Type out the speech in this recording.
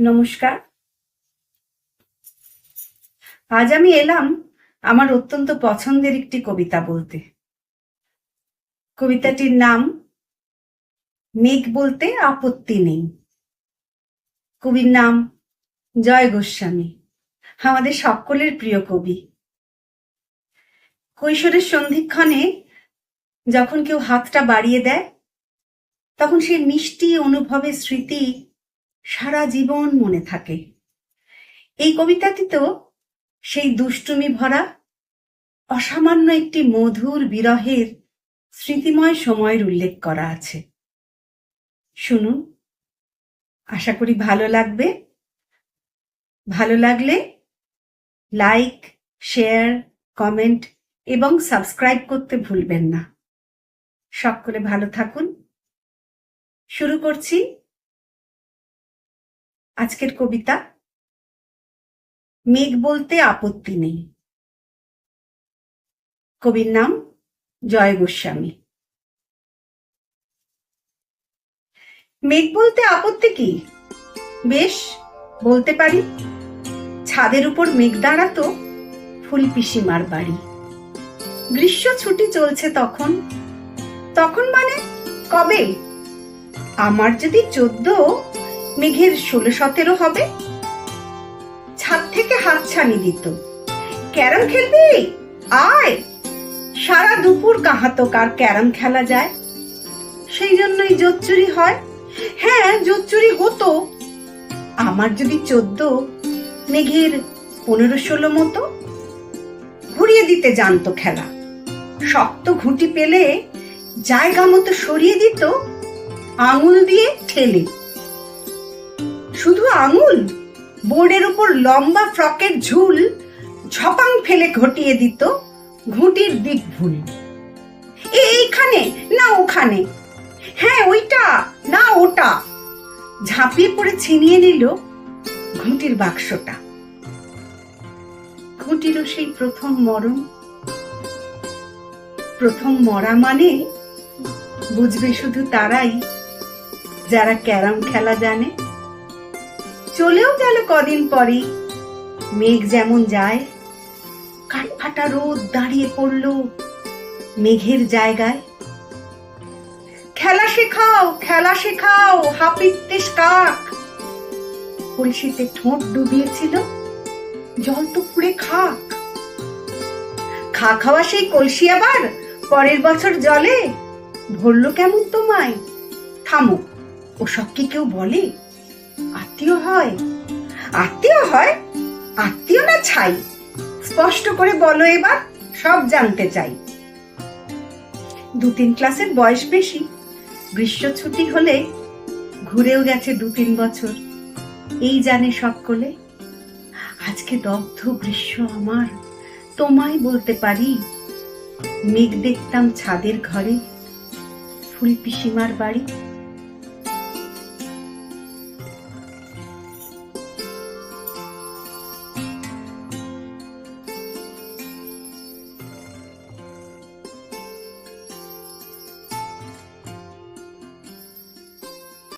নমস্কার। আজ আমি এলাম আমার অত্যন্ত পছন্দের একটি কবিতা বলতে। কবিতাটির নাম, মেঘ বলতে আপত্তি নেই। কবির নাম, জয় গোস্বামী। আমাদের সকলের প্রিয় কবি। কৈশোরের সন্ধিক্ষণে যখন কেউ হাতটা বাড়িয়ে দেয়, তখন সেই মিষ্টি অনুভবের স্মৃতি সারা জীবন মনে থাকে। এই কবিতাটিতেও সেই দুষ্টুমি ভরা, অসামান্য একটি মধুর বিরহের স্মৃতিময় সময়ের উল্লেখ করা আছে। শুনুন, আশা করি ভালো লাগবে। ভালো লাগলে লাইক, শেয়ার, কমেন্ট এবং সাবস্ক্রাইব করতে ভুলবেন না। সকলে ভালো থাকুন। শুরু করছি আজকের কবিতা, মেঘ বলতে আপত্তি নেই। কবির নাম জয় গোস্বামী। মেঘ বলতে আপত্তি কি? বেশ, বলতে পারি। ছাদের উপর মেঘ দাঁড়াতো ফুল পিসিমার বাড়ি। গ্রীষ্ম ছুটি চলছে তখন। তখন মানে কবে? আমার যদি চোদ্দ মেঘের ষোলো সতেরো হবে। ছাদ থেকে হাত ছানি দিত। ক্যারম খেলবি? আয়! সারা দুপুর কাহাতো কার ক্যারম খেলা যায়। সেই জন্যই জোচ্চুরি হয়। হ্যাঁ জোচ্চুরি হতো। আমার যদি চোদ্দ, মেঘের পনেরো ষোলো মতো। ঘুরিয়ে দিতে জানতো খেলা। শক্ত ঘুঁটি পেলে জায়গা মতো সরিয়ে দিত। আঙুল দিয়ে ঠেলে। শুধু আঙুল? বোর্ডের উপর লম্বা ফ্রকের ঝুল ঝপাং ফেলে ঘটিয়ে দিত ঘুঁটির দিক ভুল এইখানে, না ওখানে। হ্যাঁ ওইটা, না ওটা। ঝাঁপিয়ে পড়ে ছিনিয়ে নিল ঘুঁটির বাক্সটা। ঘুঁটিরও সেই প্রথম মরণ। প্রথম মরা মানে বুঝবে শুধু তারাই যারা ক্যারাম খেলা জানে। চলেও গেল কদিন পরেই। মেঘ যেমন যায় কাঠ ফাটা রোদ দাঁড়িয়ে পড়ল মেঘের জায়গায়। খেলা শেখাও খেলা শেখাও হাপিত্তেশ কাক। কলসিতে ঠোঁট ডুবিয়েছিল, জল তো পুড়ে খাক। খা খাওয়া সেই কলসি আবার, পরের বছর জলে। ভরলো কেমন তোমায়? থামো, ওসব কি কেউ বলে? আত্মীয় হয়? আত্মীয় হয়? আত্মীয় না ছাই? স্পষ্ট করে বলো এবার, সব জানতে চাই। দু তিন ক্লাসের বয়স বেশি। গ্রীষ্ম ছুটি হলে ঘুরেও গেছে দু তিন বছর। এই জানে সকলে। আজকে দগ্ধ গ্রীষ্ম আমার। তোমায় বলতে পারি, মেঘ দেখতাম ছাদের ঘরে। ফুল পিসিমার বাড়ি।